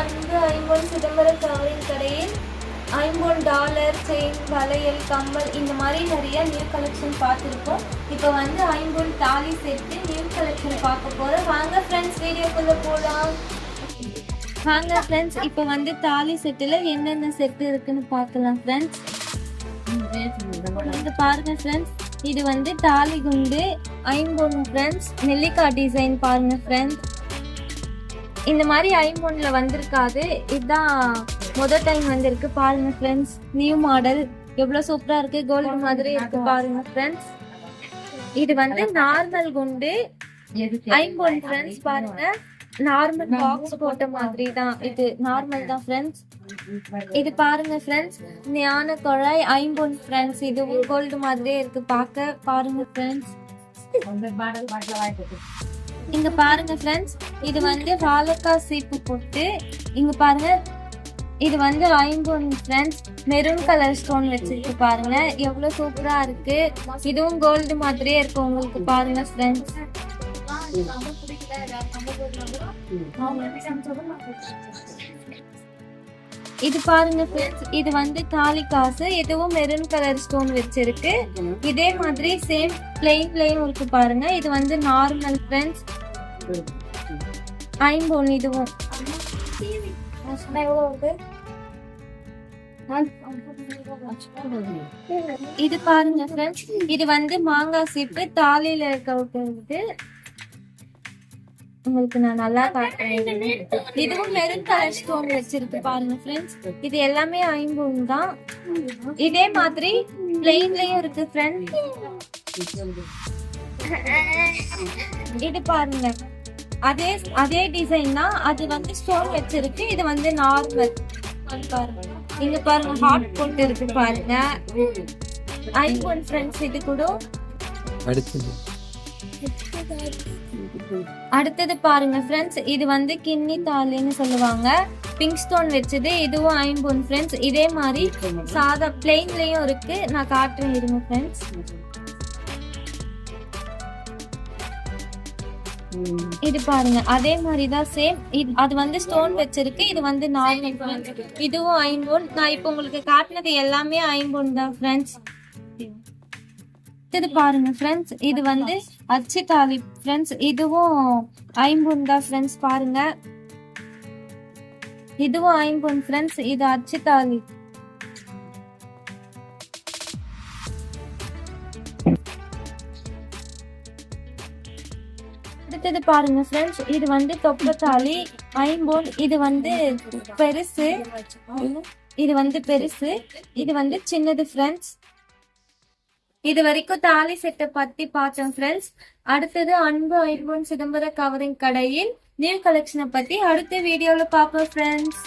ஐம்பொன் சிதம்பர கவரிங் கடையில் ஐம்பொன் டாலர் செயின் வளையல் கம்மல் இந்த மாதிரி நிறைய நியூ கலெக்ஷன் பார்த்துருக்கோம். இப்போ வந்து ஐம்பொன் தாலி செட்டு நியூ கலெக்ஷன் பார்க்க போகிறோம் வாங்க ஃப்ரெண்ட்ஸ் வீடியோக்குள்ளே போகலாம் வாங்க ஃப்ரெண்ட்ஸ் இப்போ வந்து தாலி செட்டில் என்னென்ன செட்டு இருக்குன்னு பார்க்கலாம் ஃப்ரெண்ட்ஸ் இது பாருங்க ஃப்ரெண்ட்ஸ் இது வந்து தாலி குண்டு ஐம்பொன் ஃப்ரெண்ட்ஸ் நெல்லிக்காய் டிசைன் பாருங்க ஃப்ரெண்ட்ஸ் இந்த மாதிரி ஐம்பொன்ல வந்திருக்காது. இதுதான் முதல் டைம் வந்திருக்கு. பாருங்க ஃப்ரெண்ட்ஸ் நியூ மாடல் எவ்வளவு சூப்பரா இருக்கு. கோல்டு மாதிரி இருக்கு பாருங்க ஃப்ரெண்ட்ஸ் இது வந்து நார்மல் குண்டு. ஐம்பொன் ஃப்ரெண்ட்ஸ் பாருங்க. நார்மல் பாக்ஸ் போட்ட மாதிரி தான் இது நார்மல் தான் ஃப்ரெண்ட்ஸ் இது பாருங்க ஃப்ரெண்ட்ஸ் ஞான குழாய் ஐம்பொன் ஃப்ரெண்ட்ஸ் இது கோல்டு மாதிரியே இருக்கு. பார்க்க பாருங்க ஃப்ரெண்ட்ஸ் இங்க பாருங்க ஃப்ரெண்ட்ஸ் இது வந்து வாழைக்காய் சீப்பு போட்டு இங்க பாருங்க இது வந்து ஐம்பொன் ஃப்ரெண்ட்ஸ் மெரூன் கலர் ஸ்டோன் வச்சிருக்கு பாருங்க எவ்வளவு சூப்பரா இருக்கு. இதுவும் கோல்டு மாதிரியே இருக்கு உங்களுக்கு பாருங்க ஃப்ரெண்ட்ஸ் இது பாருங்க ஃப்ரெண்ட்ஸ் இது வந்து தாலி காசு இதுவும் மெரூன் கலர் ஸ்டோன் வச்சிருக்கு. இதே மாதிரி சேம் பிளெயின் பிளெயின் இருக்கு பாருங்க. இது வந்து நார்மல் ஃப்ரெண்ட்ஸ் ஐம்பொன் இதுவும். இது பாருங்க ஃப்ரெண்ட்ஸ் இது வந்து மாங்காய் சீப்பு தாலியில இருக்க உங்களுக்கு நான் நல்லா காட்டுறேன். இதுவும் மெரூன் கலர் ஸ்டோன் வச்சிருக்கு பாருங்க ஃப்ரெண்ட்ஸ் இது எல்லாமே ஐம்பொன் தான். இதே மாதிரி பிளெயின்லயும் இருக்கு ஃப்ரெண்ட்ஸ் இது பாருங்க. அதே அதே டிசைன் தான் அது வந்து ஸ்டோன் வச்சிருக்கு. இது வந்து நார்மல் பாருங்க. இங்க பாருங்க ஹாட் போட்டு இருக்கு பாருங்க. ஐபோன் ஃப்ரெண்ட்ஸ் இது கூட. அடுத்தது. அடுத்தது பாருங்க ஃப்ரெண்ட்ஸ் இது வந்து கிண்ணி தாலின்னு சொல்லுவாங்க. பிங்க் ஸ்டோன் வச்சது. இதுவும் ஐம்பொன் ஃப்ரெண்ட்ஸ் இதே மாதிரி சாதா பிளெயின்லயும் இருக்கு. நான் காட்டுறேன் இருங்க ஃப்ரெண்ட்ஸ் இது பாருங்க அதே மாதிரி தான் சேம் அது வந்து ஸ்டோன் வச்சிருக்கு இது வந்து நார்மல் இதுவும் ஐம்பொன் நான் இப்போ உங்களுக்கு காட்டினது எல்லாமே ஐம்பொன் தான் ஃப்ரெண்ட்ஸ் இது பாருங்க ஃப்ரெண்ட்ஸ் இது வந்து அச்சு தாலி ஃப்ரெண்ட்ஸ் இதுவும் ஐம்பொன் தான் ஃப்ரெண்ட்ஸ் பாருங்க. இதுவும் ஐம்பொன் ஃப்ரெண்ட்ஸ் இது அச்சு தாலி. அடுத்தது பாருங்க ஃப்ரெண்ட்ஸ் இது வந்து தொப்பத்தாளி ஐம்பொன் இது வந்து பெருசு. இது வந்து பெருசு. இது வந்து சின்னது ஃப்ரெண்ட்ஸ் இது வரைக்கும் தாலி செட்டை பத்தி பார்த்தோம் ஃப்ரெண்ட்ஸ் அடுத்தது அன்பு ஐம்பொன் சிதம்பர கவரிங் கடையில் நியூ கலெக்ஷனை பத்தி அடுத்த வீடியோல பார்ப்போம் ஃப்ரெண்ட்ஸ்